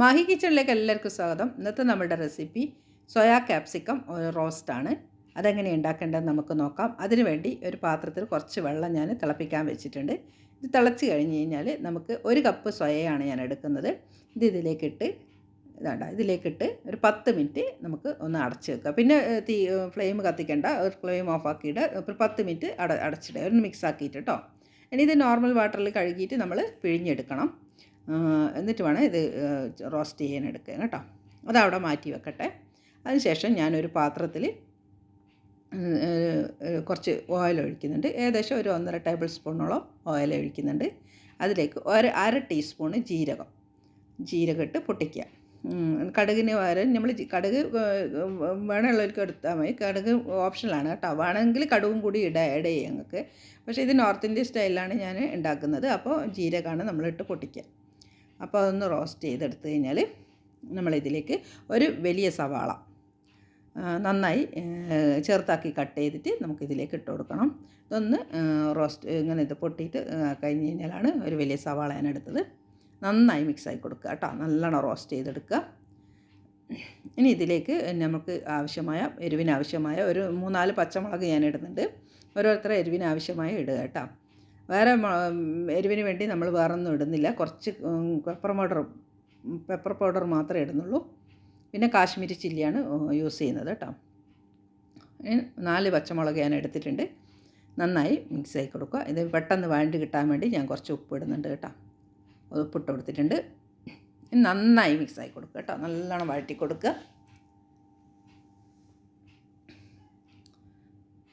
മാഹി കിച്ചണിലേക്ക് എല്ലാവർക്കും സ്വാഗതം. ഇന്നത്തെ നമ്മുടെ റെസിപ്പി സോയാ ക്യാപ്സിക്കം റോസ്റ്റാണ്. അതെങ്ങനെ ഉണ്ടാക്കേണ്ടതെന്ന് നമുക്ക് നോക്കാം. അതിനുവേണ്ടി ഒരു പാത്രത്തിൽ കുറച്ച് വെള്ളം ഞാൻ തിളപ്പിക്കാൻ വെച്ചിട്ടുണ്ട്. ഇത് തിളച്ച് കഴിഞ്ഞ് കഴിഞ്ഞാൽ നമുക്ക് ഒരു കപ്പ് സോയയാണ് ഞാൻ എടുക്കുന്നത്. ഇത് ഇതിലേക്കിട്ട് ഇതാണ്ട ഇതിലേക്കിട്ട് ഒരു പത്ത് മിനിറ്റ് നമുക്ക് ഒന്ന് അടച്ച് വെക്കുക. പിന്നെ തീ ഫ്ലെയിം കത്തിക്കേണ്ട ഒരു ഫ്ലെയിം ഓഫ് ആക്കിയിട്ട് ഒരു പത്ത് മിനിറ്റ് അട അടച്ചിടുക. ഒന്ന് മിക്സ് ആക്കിയിട്ട് കേട്ടോ. ഇനി ഇത് നോർമൽ വാട്ടറിൽ കഴുകിയിട്ട് നമ്മൾ പിഴിഞ്ഞെടുക്കണം. എന്നിട്ട് വേണം ഇത് റോസ്റ്റ് ചെയ്യാൻ എടുക്കുക കേട്ടോ. അതവിടെ മാറ്റി വെക്കട്ടെ. അതിനുശേഷം ഞാനൊരു പാത്രത്തിൽ കുറച്ച് ഓയിൽ ഒഴിക്കുന്നുണ്ട്. ഏകദേശം ഒരു ഒന്നര ടേബിൾ സ്പൂണോളം ഓയിൽ ഒഴിക്കുന്നുണ്ട്. അതിലേക്ക് ഒരു അര ടീസ്പൂണ് ജീരകം. ജീരകം ഇട്ട് പൊട്ടിക്കുക. കടുകിന് പകരം നമ്മൾ കടുക് വേണമുള്ളവർക്ക് എടുത്താൽ മതി. കടുക് ഓപ്ഷനിലാണ് കേട്ടോ. വേണമെങ്കിൽ കടുകും കൂടി ഇട ആഡ് ചെയ്യാം ഞങ്ങൾക്ക്. പക്ഷേ ഇത് നോർത്ത് ഇന്ത്യൻ സ്റ്റൈലിലാണ് ഞാൻ ഉണ്ടാക്കുന്നത്. അപ്പോൾ ജീരകമാണ് നമ്മളിട്ട് പൊട്ടിക്കുക. അപ്പോൾ അതൊന്ന് റോസ്റ്റ് ചെയ്തെടുത്ത് കഴിഞ്ഞാൽ നമ്മളിതിലേക്ക് ഒരു വലിയ സവാള നന്നായി ചേർത്താക്കി കട്ട് ചെയ്തിട്ട് നമുക്കിതിലേക്ക് ഇട്ട് കൊടുക്കണം. ഇതൊന്ന് റോസ്റ്റ് ഇങ്ങനെ ഇത് പൊട്ടിയിട്ട് കഴിഞ്ഞ് കഴിഞ്ഞാലാണ് ഒരു വലിയ സവാള ഞാൻ എടുത്തത്. നന്നായി മിക്സായി കൊടുക്കുക കേട്ടോ. നല്ലോണം റോസ്റ്റ് ചെയ്തെടുക്കുക. ഇനി ഇതിലേക്ക് നമുക്ക് ആവശ്യമായ എരിവിന് ആവശ്യമായ ഒരു മൂന്നാൽ പച്ചമുളക് ഞാൻ ഇടുന്നുണ്ട്. ഓരോരുത്തരുടെ എരിവിന് ആവശ്യമായ ഇടുക കേട്ടോ. വേറെ എരിവിന് വേണ്ടി നമ്മൾ വേറെ ഒന്നും ഇടുന്നില്ല. കുറച്ച് പെപ്പർ പൗഡർ പെപ്പർ പൗഡർ മാത്രമേ ഇടുന്നുള്ളൂ. പിന്നെ കാശ്മീരി ചില്ലിയാണ് യൂസ് ചെയ്യുന്നത് കേട്ടോ നാല് പച്ചമുളക് ഞാൻ എടുത്തിട്ടുണ്ട്. നന്നായി മിക്സ് ആയി കൊടുക്കുക. ഇത് പെട്ടെന്ന് വഴണ്ട് കിട്ടാൻ വേണ്ടി ഞാൻ കുറച്ച് ഉപ്പ് ഇടുന്നുണ്ട് കേട്ടോ. ഉപ്പിട്ട് കൊടുത്തിട്ടുണ്ട്. നന്നായി മിക്സ് ആക്കി കൊടുക്കുക കേട്ടോ നല്ലോണം വഴറ്റി കൊടുക്കുക.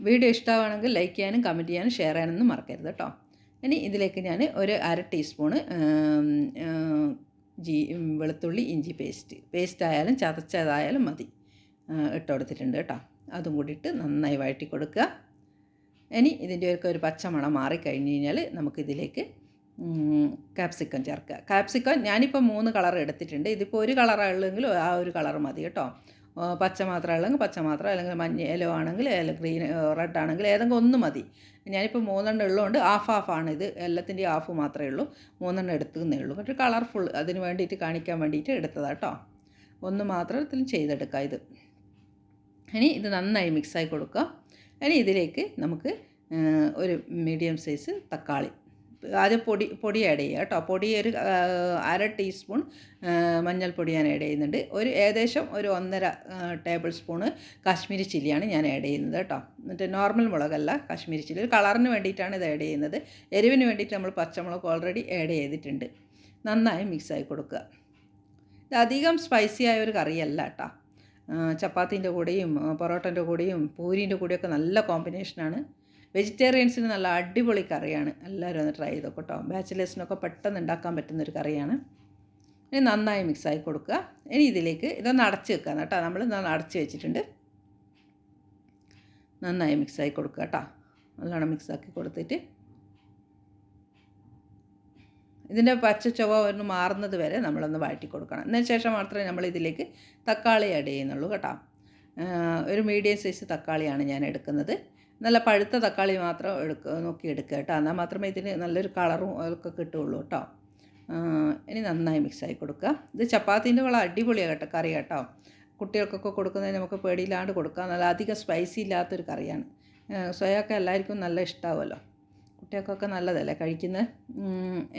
വീഡിയോ ഇഷ്ടമാണെങ്കിൽ ലൈക്ക് ചെയ്യാനും കമന്റ് ചെയ്യാനും ഷെയർ ചെയ്യാനൊന്നും മറക്കരുത് കേട്ടോ ഇനി ഇതിലേക്ക് ഞാൻ ഒരു അര ടീസ്പൂണ് ജി വെളുത്തുള്ളി ഇഞ്ചി പേസ്റ്റ് പേസ്റ്റ് ആയാലും ചതച്ചതായാലും മതി. ഇട്ട് കൊടുത്തിട്ടുണ്ട് കേട്ടോ. അതും കൂടിയിട്ട് നന്നായി വഴറ്റി കൊടുക്കുക. ഇനി ഇതിന്റെ ഒക്കെ ഒരു പച്ചമണം മാറിക്കഴിഞ്ഞ് കഴിഞ്ഞാൽ നമുക്കിതിലേക്ക് കാപ്സിക്കം ചേർക്കുക. കാപ്സിക്കം ഞാനിപ്പോൾ മൂന്ന് കളർ എടുത്തിട്ടുണ്ട്. ഇതിപ്പോൾ ഒരു കളറാണ് ആ ഒരു കളർ മതി കേട്ടോ. പച്ച മാത്രം ഉള്ളെങ്കിൽ പച്ച മാത്രം അല്ലെങ്കിൽ മഞ്ഞ യെല്ലോ ആണെങ്കിൽ ഗ്രീൻ റെഡ് ആണെങ്കിൽ ഏതെങ്കിലും ഒന്ന് മതി. ഞാനിപ്പോൾ മൂന്നെണ്ണം ഉള്ളതുകൊണ്ട് ഹാഫ് ഹാഫ് ആണ്. ഇത് എല്ലാത്തിന്റെയും ഹാഫ് മാത്രമേ ഉള്ളൂ. മൂന്നെണ്ണം എടുത്തുന്നേ ഉള്ളൂ. പക്ഷേ കളർഫുൾ അതിന് വേണ്ടിയിട്ട് കാണിക്കാൻ വേണ്ടിയിട്ട് എടുത്തതാണ് കേട്ടോ ഒന്ന് മാത്രത്തിൽ ചെയ്തെടുക്കുക ഇത്. ഇനി ഇത് നന്നായി മിക്സായി കൊടുക്കുക. ഇനി ഇതിലേക്ക് നമുക്ക് ഒരു മീഡിയം സൈസ് തക്കാളി ആദ്യം പൊടി പൊടി ആഡ് ചെയ്യുക കേട്ടോ. പൊടി ഒരു അര ടീസ്പൂൺ മഞ്ഞൾപ്പൊടി ഞാൻ ആഡ് ചെയ്യുന്നുണ്ട്. ഒരു ഏകദേശം ഒരു ഒന്നര ടേബിൾ സ്പൂണ് കാശ്മീരി ചില്ലിയാണ് ഞാൻ ആഡ് ചെയ്യുന്നത് കേട്ടോ. എന്നിട്ട് നോർമൽ മുളകല്ല കാശ്മീരി ചില്ലി. ഒരു കളറിന് വേണ്ടിയിട്ടാണ് ഇത് ആഡ് ചെയ്യുന്നത്. എരിവിന് വേണ്ടിയിട്ട് നമ്മൾ പച്ചമുളക് ഓൾറെഡി ആഡ് ചെയ്തിട്ടുണ്ട്. നന്നായി മിക്സായി കൊടുക്കുക. ഇത് അധികം സ്പൈസി ആയ ഒരു കറിയല്ല കേട്ടോ. ചപ്പാത്തീന്റെ കൂടെയും പൊറോട്ടന്റെ കൂടെയും പൂരീന്റെ കൂടെയൊക്കെ നല്ല കോമ്പിനേഷനാണ് വെജിറ്റേറിയൻസിന് നല്ല അടിപൊളി കറിയാണ്. എല്ലാവരും ഒന്ന് ട്രൈ ചെയ്തോ കേട്ടോ ബാച്ചിലേഴ്സിനൊക്കെ പെട്ടെന്ന് ഉണ്ടാക്കാൻ പറ്റുന്നൊരു കറിയാണ്. ഇനി നന്നായി മിക്സായി കൊടുക്കുക. ഇനി ഇതിലേക്ക് ഇതൊന്ന് അടച്ച് വെക്കുക കേട്ടോ. നമ്മൾ ഇതൊന്ന് അടച്ച് വെച്ചിട്ടുണ്ട്. നന്നായി മിക്സായി കൊടുക്കുക കേട്ടോ. നല്ലോണം മിക്സാക്കി കൊടുത്തിട്ട്. ഇതിന്റെ പച്ച ചുവ ഒന്ന് മാറുന്നത് വരെ നമ്മളൊന്ന് വഴറ്റി കൊടുക്കണം. എന്നതിന് ശേഷം മാത്രമേ നമ്മൾ ഇതിലേക്ക് തക്കാളി ആഡ് ചെയ്യുന്നുള്ളൂ കേട്ടോ. ഒരു മീഡിയം സൈസ് തക്കാളിയാണ് ഞാൻ എടുക്കുന്നത്. നല്ല പഴുത്ത തക്കാളി മാത്രം എടുക്കുക നോക്കി എടുക്കുക കേട്ടോ. എന്നാൽ മാത്രമേ ഇതിന് നല്ലൊരു കളറും ഒക്കെ കിട്ടുള്ളൂ കേട്ടോ. ഇനി നന്നായി മിക്സായി കൊടുക്കുക. ഇത് ചപ്പാത്തിന്റെ വളം അടിപൊളിയാണ് കേട്ടോ കറി കേട്ടോ. കുട്ടികൾക്കൊക്കെ കൊടുക്കുന്നതിന് നമുക്ക് പേടിയില്ലാണ്ട് കൊടുക്കാം. നല്ല അധികം സ്പൈസി ഇല്ലാത്തൊരു കറിയാണ്. സ്വയമൊക്കെ എല്ലാവർക്കും നല്ല ഇഷ്ടമാവുമല്ലോ കുട്ടികൾക്കൊക്കെ നല്ലതല്ലേ കഴിക്കുന്നത്?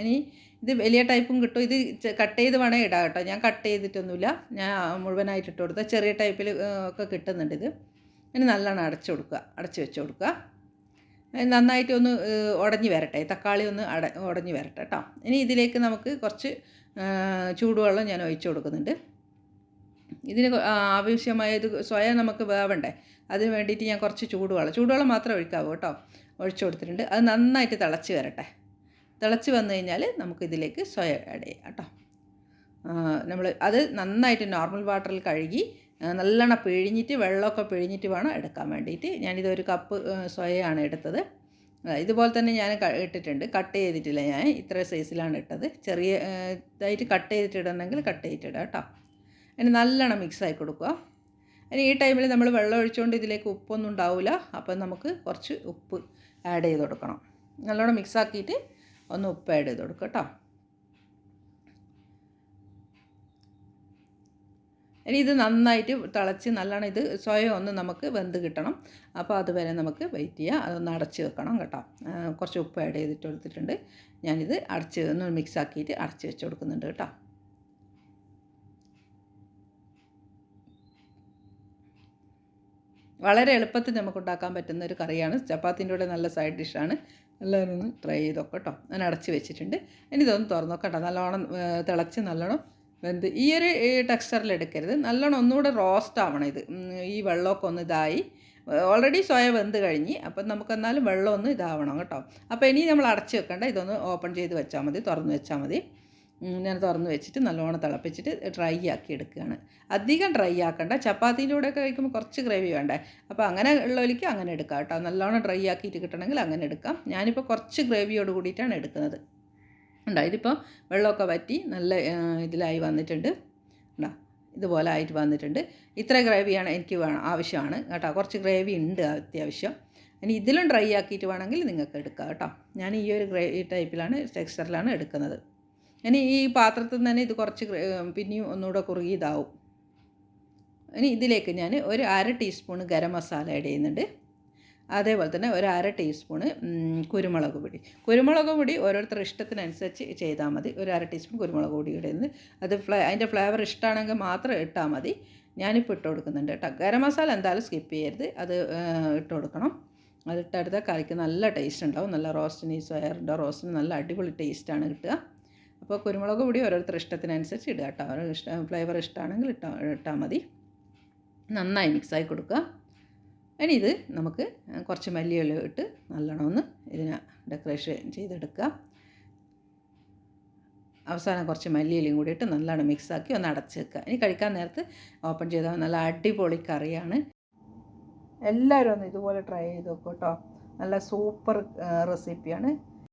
ഇനി ഇത് വലിയ ടൈപ്പും കിട്ടും. ഇത് കട്ട് ചെയ്ത് വേണേൽ ഇടാം കേട്ടോ. ഞാൻ കട്ട് ചെയ്തിട്ടൊന്നുമില്ല. ഞാൻ മുഴുവനായിട്ട് ഇട്ട് കൊടുത്ത ചെറിയ ടൈപ്പിൽ ഒക്കെ കിട്ടുന്നുണ്ട് ഇത്. ഇനി നല്ലോണം അടച്ചു കൊടുക്കുക അടച്ചു വെച്ച് കൊടുക്കുക. നന്നായിട്ട് ഒന്ന് ഉടഞ്ഞു വരട്ടെ. തക്കാളി ഒന്ന് അട ഉടഞ്ഞു വരട്ടെ കേട്ടോ ഇനി ഇതിലേക്ക് നമുക്ക് കുറച്ച് ചൂടുവെള്ളം ഞാൻ ഒഴിച്ചു കൊടുക്കുന്നുണ്ട്. ഇതിന് ആവശ്യമായത് സ്വയം നമുക്ക് വേവണ്ടേ. അതിന് വേണ്ടിയിട്ട് ഞാൻ കുറച്ച് ചൂടുവെള്ളം ചൂടുവെള്ളം മാത്രം ഒഴിക്കാവൂ കേട്ടോ ഒഴിച്ചു കൊടുത്തിട്ടുണ്ട്. അത് നന്നായിട്ട് തിളച്ച് വരട്ടെ. തിളച്ച് വന്നു കഴിഞ്ഞാൽ നമുക്കിതിലേക്ക് സോയ ആഡ് ചെയ്യാം കേട്ടോ നമ്മൾ അത് നന്നായിട്ട് നോർമൽ വാട്ടറിൽ കഴുകി നല്ലോണം പിഴിഞ്ഞിട്ട് വെള്ളമൊക്കെ പിഴിഞ്ഞിട്ട് വേണം എടുക്കാൻ വേണ്ടിയിട്ട്. ഞാനിത് ഒരു കപ്പ് സോയയാണ് എടുത്തത്. ഇതുപോലെ തന്നെ ഞാൻ ഇട്ടിട്ടുണ്ട്. കട്ട് ചെയ്തിട്ടില്ല ഞാൻ. ഇത്ര സൈസിലാണ് ഇട്ടത്. ചെറിയ ഇതായിട്ട് കട്ട് ചെയ്തിട്ട് ഇടണമെങ്കിൽ കട്ട് ചെയ്തിട്ടിടാം കേട്ടോ. അതിന് നല്ലോണം മിക്സ് ആയി കൊടുക്കുക. അതിന് ഈ ടൈമിൽ നമ്മൾ വെള്ളം ഒഴിച്ചുകൊണ്ട് ഇതിലേക്ക് ഉപ്പൊന്നും ഉണ്ടാവില്ല അപ്പം നമുക്ക് കുറച്ച് ഉപ്പ് ആഡ് ചെയ്ത് കൊടുക്കണം. നല്ലോണം മിക്സ് ആക്കിയിട്ട് ഒന്ന് ഉപ്പ് ആഡ് ചെയ്ത് കൊടുക്കുക കേട്ടോ. ഇനി ഇത് നന്നായിട്ട് തിളച്ച് നല്ലോണം ഇത് സ്വയം ഒന്ന് നമുക്ക് വെന്ത് കിട്ടണം. അപ്പോൾ അതുവരെ നമുക്ക് വെയിറ്റ് ചെയ്യുക അതൊന്ന് അടച്ച് വെക്കണം കേട്ടോ. കുറച്ച് ഉപ്പ് ആഡ് ചെയ്തിട്ട് കൊടുത്തിട്ടുണ്ട്. ഞാനിത് അടച്ച് ഒന്ന് മിക്സ് ആക്കിയിട്ട് അടച്ച് വെച്ച് കൊടുക്കുന്നുണ്ട് കേട്ടോ. വളരെ എളുപ്പത്തിൽ നമുക്ക് ഉണ്ടാക്കാൻ പറ്റുന്ന ഒരു കറിയാണ്. ചപ്പാത്തിന്റെ കൂടെ നല്ല സൈഡ് ഡിഷാണ് എല്ലാവരും ഒന്ന് ട്രൈ ചെയ്തൊക്കെ കേട്ടോ. ഞാൻ അടച്ച് വെച്ചിട്ടുണ്ട്. ഇനി ഇതൊന്ന് തുറന്ന് കേട്ടോ. നല്ലോണം തിളച്ച് നല്ലോണം വെന്ത് ഈ ഒരു ടെക്സ്ചറിൽ എടുക്കരുത്. നല്ലോണം ഒന്നുകൂടെ റോസ്റ്റ് ആവണം ഇത്. ഈ വെള്ളമൊക്കെ ഒന്ന് ഇതായി. ഓൾറെഡി സോയ വെന്ത് കഴിഞ്ഞ് അപ്പം നമുക്ക് എന്നാലും വെള്ളം ഒന്ന് ഇതാവണം കേട്ടോ. അപ്പോൾ ഇനി നമ്മൾ അടച്ച് വെക്കണ്ട. ഇതൊന്ന് ഓപ്പൺ ചെയ്ത് വെച്ചാൽ മതി തുറന്ന് വെച്ചാൽ മതി. ഞാൻ തുറന്ന് വെച്ചിട്ട് നല്ലോണം തിളപ്പിച്ചിട്ട് ഡ്രൈ ആക്കി എടുക്കുകയാണ്. അധികം ഡ്രൈ ആക്കണ്ട. ചപ്പാത്തിന്റെ കൂടെ ഒക്കെ കഴിക്കുമ്പോൾ കുറച്ച് ഗ്രേവി വേണ്ടേ. അപ്പോൾ അങ്ങനെ ഉള്ളവർക്ക് അങ്ങനെ എടുക്കാം കേട്ടോ. നല്ലോണം ഡ്രൈ ആക്കിയിട്ട് കിട്ടണമെങ്കിൽ അങ്ങനെ എടുക്കാം. ഞാനിപ്പോൾ കുറച്ച് ഗ്രേവിയോട് കൂടിയിട്ടാണ് എടുക്കുന്നത്. ഉണ്ടോ ഇതിപ്പോൾ വെള്ളമൊക്കെ വറ്റി നല്ല ഇതിലായി വന്നിട്ടുണ്ട്. ഉണ്ടോ ഇതുപോലെ ആയിട്ട് വന്നിട്ടുണ്ട്. ഇത്ര ഗ്രേവിയാണ് എനിക്ക് വേണം ആവശ്യമാണ്. കേട്ടോ? കുറച്ച് ഗ്രേവി ഉണ്ട് അത്യാവശ്യം. ഇനി ഇതിലും ഡ്രൈ ആക്കിയിട്ട് വേണമെങ്കിൽ നിങ്ങൾക്ക് എടുക്കാം കേട്ടോ. ഞാൻ ഈ ഒരു ഗ്രേ ടൈപ്പിലാണ് ടെക്സ്ചറിലാണ് എടുക്കുന്നത്. ഇനി ഈ പാത്രത്തിൽ തന്നെ ഇത് കുറച്ച് പിന്നെയും ഒന്നുകൂടെ കുറുകി ഇതാവും. ഇനി ഇതിലേക്ക് ഞാൻ ഒരു അര ടീസ്പൂൺ ഗരം മസാല ആഡ് ചെയ്യുന്നുണ്ട്. അതേപോലെ തന്നെ ഒരു അര ടീസ്പൂണ് കുരുമുളക് പൊടി. കുരുമുളക് പൊടി ഓരോരുത്തരുടെ ഇഷ്ടത്തിനനുസരിച്ച് ചെയ്താൽ മതി. ഒരു അര ടീസ്പൂൺ കുരുമുളക് പൊടി ഇടുന്നത് അത് ഫ്ലേ അതിന്റെ ഫ്ലേവർ ഇഷ്ടമാണെങ്കിൽ മാത്രം ഇട്ടാൽ മതി. ഞാനിപ്പോൾ ഇട്ട് കൊടുക്കുന്നുണ്ട് കേട്ടോ. ഗരം മസാല എന്തായാലും സ്കിപ്പ് ചെയ്യരുത്. അത് ഇട്ട് കൊടുക്കണം. അതിട്ടടുത്ത കറിക്ക് നല്ല ടേസ്റ്റ് ഉണ്ടാവും. നല്ല റോസ്റ്റിന് ഈ സോയറിന്റെ റോസ്റ്റിന് നല്ല അടിപൊളി ടേസ്റ്റാണ് കിട്ടുക. അപ്പോൾ കുരുമുളക് പൊടി ഓരോരുത്തരുടെ ഇഷ്ടത്തിനനുസരിച്ച് ഇടുക കേട്ടോ. അവരുടെ ഇഷ്ടം ഫ്ലേവർ ഇഷ്ടമാണെങ്കിൽ ഇട്ടാൽ ഇട്ടാൽ മതി. നന്നായി മിക്സായി കൊടുക്കുക. ഇനി ഇത് നമുക്ക് കുറച്ച് മല്ലിയില ഇട്ട് നല്ലോണം ഒന്ന് ഇതിനെ ഡെക്കറേഷൻ ചെയ്തെടുക്കുക. അവസാനം കുറച്ച് മല്ലിയിലയും കൂടി ഇട്ട് നല്ലോണം മിക്സാക്കി ഒന്ന് അടച്ച് വെക്കുക ഇനി കഴിക്കാൻ നേരത്ത് ഓപ്പൺ ചെയ്താൽ നല്ല അടിപൊളി കറിയാണ്. എല്ലാവരും ഒന്ന് ഇതുപോലെ ട്രൈ ചെയ്ത് നോക്കൂ കേട്ടോ. നല്ല സൂപ്പർ റെസിപ്പിയാണ്